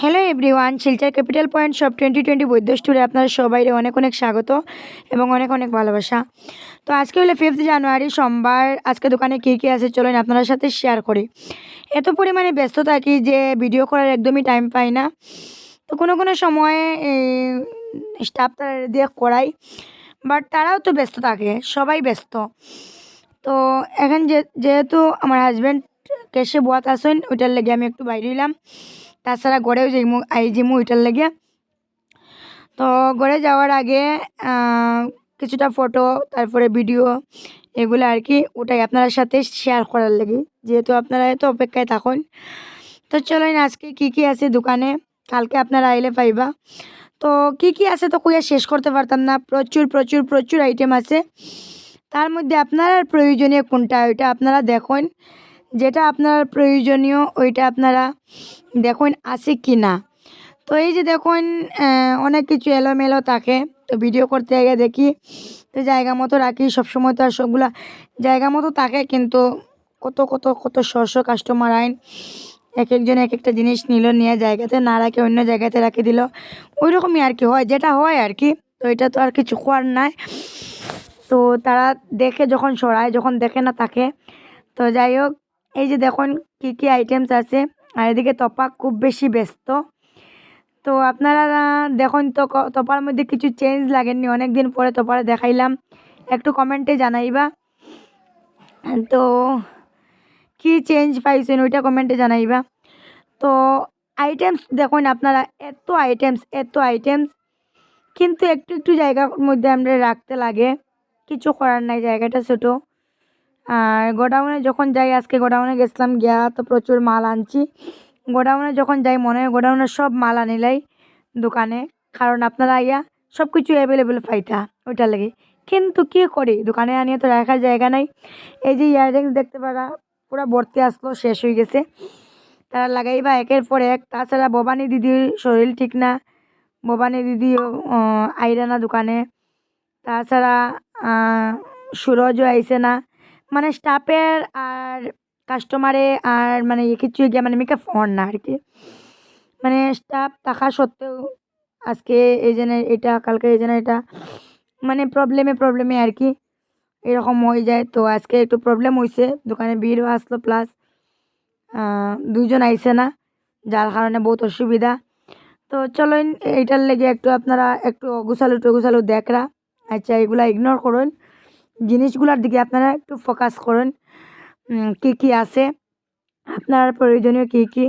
Hello everyone Silchar capital point সব twenty twenty Baidya স্টোরে আপনারা সবাই অনেক অনেক স্বাগত এবং অনেক অনেক ভালোবাসা। তো আজকে হলো ফিফথ জানুয়ারি সোমবার। আজকে দোকানে কী কী আছে চলেন আপনার সাথে শেয়ার করি। এত পরিমাণে ব্যস্ত থাকি যে ভিডিও করার একদমই টাইম পাই না। তো কোনো কোনো সময় স্টাফ তারা দিয়ে করাই। বাট তারাও তো ব্যস্ত থাকে, সবাই ব্যস্ত। তো এখন যেহেতু আমার হাজব্যান্ড কেসে বোয়াত আসেন, ওইটার লেগে আমি একটু বাইরে এলাম। তাছাড়া গড়েও যাইমু আই যাইমু ওইটার লেগে। তো গড়ে যাওয়ার আগে কিছুটা ফটো তারপরে ভিডিও এগুলো আর কি ওটাই আপনার সাথে শেয়ার করার লাগে। যেহেতু আপনারা এত অপেক্ষায় থাকুন। তো চলেন আজকে কি কি আছে দোকানে? কালকে আপনারা আইলে পাইবা। তো কি কি আছে তো কইয়া শেষ করতে পারতাম না। প্রচুর প্রচুর প্রচুর আইটেম আছে। তার মধ্যে আপনার প্রয়োজনীয় কোনটা, ওইটা আপনারা দেখুন। যেটা আপনার প্রয়োজনীয়, ওইটা আপনারা দেখুন আছে কি না তো এই যে দেখুন অনেক কিছু এলোমেলো থাকে। তো ভিডিও করতে গিয়ে দেখি, তো জায়গা মতো রাখি। সবসময় তো আর সবগুলা জায়গা মতো থাকে, কিন্তু কত কত কত শস্য কাস্টমার আইন, এক একজন এক একটা জিনিস নিল, নিয়ে জায়গাতে না রাখে, অন্য জায়গাতে রাখে দিল। ওই রকমই আর কি হয়, যেটা হয় আর কি, তো এটা তো আর কিছু করার নাই। তো তারা দেখে যখন সরায়, যখন দেখে না তাকে তো যাই হোক এই যে দেখুন, কী কী আইটেমস আছে। আর এদিকে তপা খুব বেশি ব্যস্ত। তো আপনারা, দেখুন তো তপার মধ্যে কিছু চেঞ্জ লাগেননি অনেক দিন পরে তপারে দেখাইলাম। একটু কমেন্টে জানাইবা। তো কি চেঞ্জ পাইছেন ওইটা কমেন্টে জানাইবা। তো আইটেমস দেখুন আপনারা, এত আইটেমস এত আইটেমস কিন্তু একটু একটু জায়গার মধ্যে আমরা রাখতে লাগে। কিছু করার নাই, জায়গাটা ছোটো। আর গোডাউনে যখন যাই আজকে গোডাউনে গেছিলাম গিয়া তো প্রচুর মাল আনছি। গোডাউনে যখন যাই মনে হয় গোডাউনে সব মাল আনিলাই দোকানে। কারণ আপনারা ইয়া সব কিছু অ্যাভেলেবেল পাইতা ওইটার লাগে। কিন্তু কী করি দোকানে আনিয়ে তো রাখার জায়গা নাই। এই যে ইয়াররিংস দেখতে পারা পুরো ভর্তি আসলো শেষ হয়ে গেছে। তারা লাগাইবা একের পর এক। তাছাড়া ভবানী দিদির শরীর ঠিক না। ভবানী আহ, আইরা না দোকানে। তাছাড়া সুরজও আইসে না। মানে স্টাফের আর কাস্টমারে আর মানে কিছু গিয়ে মানে মেকে ফোন না আর কি মানে স্টাফ থাকা সত্ত্বেও আজকে এই জন্য এটা, কালকে এই জন্য এটা মানে প্রবলেমে প্রবলেমে আর কি এরকম হয়ে যায়। তো আজকে একটু প্রবলেম হয়েছে দোকানে ভিড়ও আসলো প্লাস দুইজন আইসে না, যার কারণে বহুত অসুবিধা। তো চলো এইটার লেগে একটু আপনারা একটু অগুছালু টগুছালু দেখরা। আচ্ছা এগুলা ইগনোর করুন। জিনিসগুলোর দিকে আপনারা একটু ফোকাস করুন। কি কি আছে? আপনার প্রয়োজনীয় কি কি?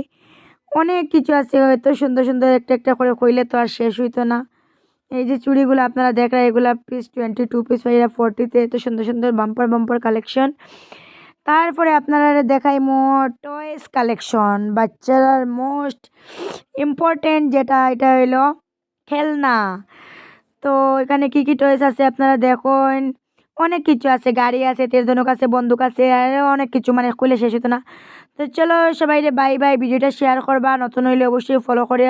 অনেক কিছু আছে হয়তো, সুন্দর সুন্দর একটা একটা করে কইলে তো আর শেষ হইতো না। এই যে চুড়িগুলো আপনারা দেখরা এগুলা পিস টোয়েন্টি টু পিস এরা ফোরটিতে এত সুন্দর সুন্দর বাম্পার বাম্পার কালেকশন তারপরে আপনারা দেখাই মো টয়েস কালেকশন বাচ্চারার মোস্ট ইম্পর্টেন্ট যেটা, এটা হইল খেলনা। তো এখানে কি কি টয়েস আছে আপনারা দেখুন। অনেক কিছু আছে, গাড়ি আছে তেল তেলধনুক আছে, বন্দুক আছে অনেক কিছু মানে খুলে শেষ হতো না। তো চলো সবাই রে বাই বাই ভিডিওটা শেয়ার করবা, নতুন হইলে অবশ্যই ফলো করে